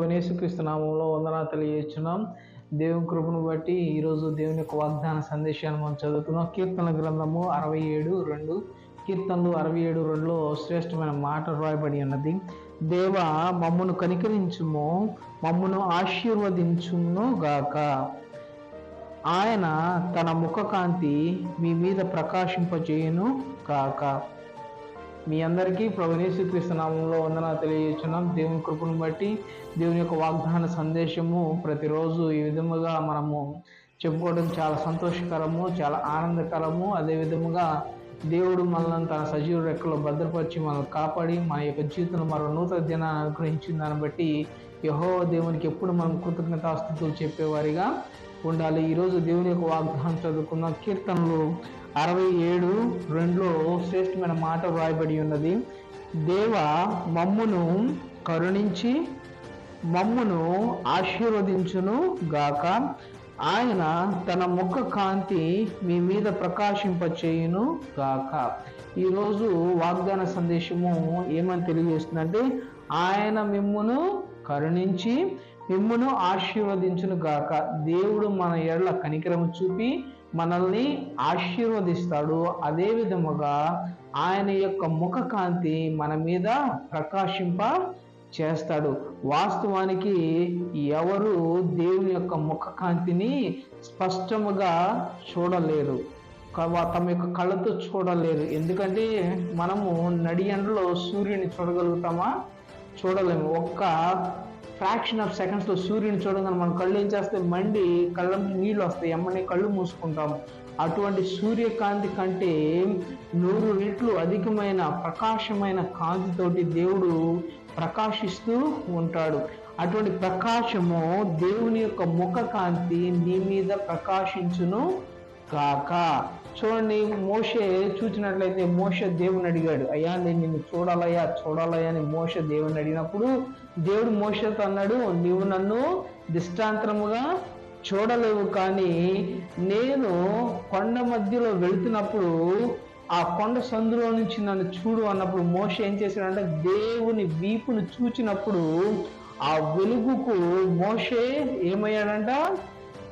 యేసుక్రీస్తు నామంలో వందనా తెలియజేస్తున్నాం. దేవుని కృపను బట్టి ఈరోజు దేవుని యొక్క వాగ్దాన సందేశాన్ని మనం చదువుతున్నాం. కీర్తన గ్రంథము అరవై ఏడు రెండు. కీర్తనలు అరవై ఏడు రెండులో శ్రేష్టమైన మాట రాయబడి ఉన్నది. దేవ మమ్మను కనికరించుము మమ్మను ఆశీర్వదించును గాక. ఆయన తన ముఖకాంతి మీ మీద ప్రకాశింపజేయును కాక మీ అందరికీ ప్రభుని శ్రీకృష్ణనామంలో వందన తెలియజేస్తున్నాం. దేవుని కృపను బట్టి దేవుని యొక్క వాగ్దాన సందేశము ప్రతిరోజు ఈ విధముగా మనము చెప్పుకోవడం చాలా సంతోషకరము చాలా ఆనందకరము. అదే విధముగా దేవుడు మనల్ని తన సజీవ రెక్కలో భద్రపరిచి మనల్ని కాపాడి మన యొక్క జీవితంలో మరో నూతన దినాన్ని అనుగ్రహించిన దాన్ని బట్టి యహో దేవునికి ఎప్పుడు మనం కృతజ్ఞతాస్థుతులు చెప్పేవారిగా ఉండాలి. ఈరోజు దేవుని యొక్క వాగ్దానం చదువుకున్న కీర్తనలు అరవై ఏడు రెండులో శ్రేష్టమైన మాట వ్రాయబడి ఉన్నది. దేవ మమ్మును కరుణించి మమ్మును ఆశీర్వదించును గాక. ఆయన తన ముఖ కాంతి మీ మీద ప్రకాశింపచేయును గాక. ఈరోజు వాగ్దాన సందేశము ఏమని తెలియజేస్తుందంటే ఆయన మిమ్మును కరుణించి మిమ్మును ఆశీర్వదించును గాక. దేవుడు మన ఎడల కనికరము చూపి మనల్ని ఆశీర్వదిస్తాడు. అదే విధముగా ఆయన యొక్క ముఖ కాంతి మన మీద ప్రకాశింప చేస్తాడు. వాస్తవానికి ఎవరు దేవుని యొక్క ముఖ కాంతిని స్పష్టముగా చూడలేరు. తమ యొక్క కళ్ళతో చూడలేరు. ఎందుకంటే మనము నడియండ్లో సూర్యుని చూడగలుగుతామా? చూడలేము. ఒక్క ఫ్రాక్షన్ ఆఫ్ సెకండ్స్లో సూర్యుని చూడగానే మన కళ్ళు ఏం చేస్తే మండి కళ్ళ నీళ్ళు వస్తాయి. ఎమ్మని కళ్ళు మూసుకుంటాం. అటువంటి సూర్యకాంతి కంటే నూరు రెట్లు అధికమైన ప్రకాశమైన కాంతితోటి దేవుడు ప్రకాశిస్తూ ఉంటాడు. అటువంటి ప్రకాశము దేవుని యొక్క ముఖ కాంతి నీ మీద ప్రకాశించును కాక. చూడండి మోషే చూసినట్లయితే మోష దేవుని అడిగాడు అయ్యా నేను నిన్ను చూడాలయ్యా చూడాలయ్యా అని మోష దేవుని అడిగినప్పుడు దేవుడు మోషతో అన్నాడు నీవు నన్ను దిష్టాంతరముగా చూడలేవు కానీ నేను కొండ మధ్యలో వెళుతున్నప్పుడు ఆ కొండ సందులో నుంచి నన్ను చూడు అన్నప్పుడు మోష ఏం చేశాడంటే దేవుని వీపును చూచినప్పుడు ఆ వెలుగుకు మోషే ఏమయ్యాడంట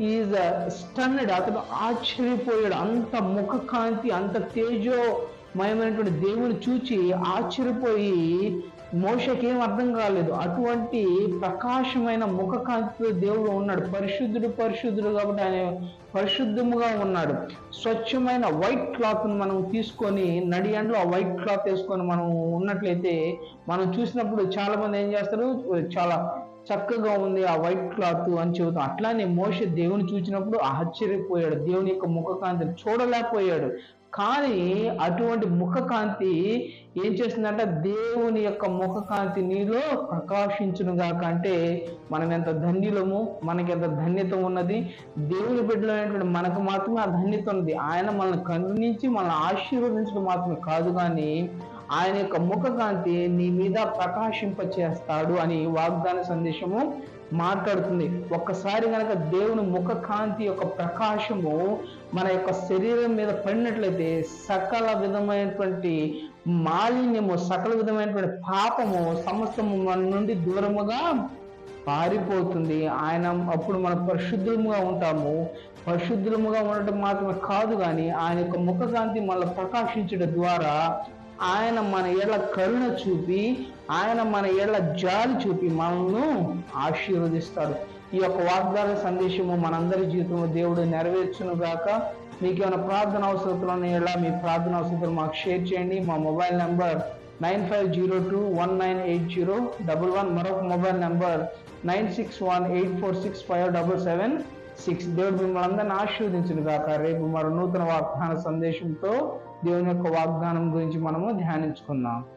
ఈజ్ స్టన్నడ్ అతను ఆశ్చర్యపోయాడు. అంత ముఖ కాంతి అంత తేజోమయమైనటువంటి దేవుని చూచి ఆశ్చర్యపోయి మోషకేం ఏం అర్థం కాలేదు. అటువంటి ప్రకాశమైన ముఖ కాంతితో దేవుడు ఉన్నాడు. పరిశుద్ధుడు పరిశుద్ధుడు కాబట్టి ఆయన పరిశుద్ధముగా ఉన్నాడు. స్వచ్ఛమైన వైట్ క్లాత్ను మనం తీసుకొని నడియంలో ఆ వైట్ క్లాత్ వేసుకొని మనం ఉన్నట్లయితే మనం చూసినప్పుడు చాలామంది ఏం చేస్తారు? చాలా చక్కగా ఉంది ఆ వైట్ క్లాత్ అని చెబుతాం. అట్లానే మోషి దేవుని చూసినప్పుడు ఆశ్చర్యపోయాడు. దేవుని యొక్క ముఖకాంతిని చూడలేకపోయాడు. కానీ అటువంటి ముఖకాంతి ఏం చేస్తుందంటే దేవుని యొక్క ముఖకాంతి నీలో ప్రకాశించునుగాక అంటే మనం ఎంత ధన్యులము మనకి ఎంత ధన్యత ఉన్నది. దేవుని బిడ్డలైనటువంటి మనకు మాత్రమే ఆ ధన్యత ఉన్నది. ఆయన మనల్ని కరుణించి మనల్ని ఆశీర్వదించడం మాత్రమే కాదు కానీ ఆయన యొక్క ముఖకాంతి నీ మీద ప్రకాశింప చేస్తాడు అని వాగ్దాన సందేశము మాట్లాడుతుంది. ఒక్కసారి కనుక దేవుని ముఖకాంతి యొక్క ప్రకాశము మన యొక్క శరీరం మీద పడినట్లయితే సకల విధమైనటువంటి మాలిన్యము సకల విధమైనటువంటి పాపము సమస్తము మన నుండి దూరముగా పారిపోతుంది. ఆయన అప్పుడు మనం పరిశుద్ధముగా ఉంటాము. పరిశుద్ధముగా ఉండటం మాత్రమే కాదు కానీ ఆయన యొక్క ముఖకాంతి మళ్ళీ ప్రకాశించడం ద్వారా ఆయన మన ఏళ్ళ కరుణ చూపి ఆయన మన ఏళ్ళ జాలి చూపి మనల్ని ఆశీర్వదిస్తాడు. ఈ యొక్క వాగ్దాన సందేశము మనందరి జీవితంలో దేవుడు నెరవేర్చును గాక. మీకేమైనా ప్రార్థన అవసరతలు ఎలా మీ ప్రార్థన అవసరతలు మాకు షేర్ చేయండి. మా mobile number nine five zero two one nine eight zero double one. మరొక mobile number nine six one eight four six five double seven. Six దేవుడు మిమ్మల్ని అందరిని ఆశీర్వదించిన కాక రేపు మరో నూతన వాగ్దాన సందేశంతో దేవుని యొక్క వాగ్దానం గురించి మనము ధ్యానించుకుందాం.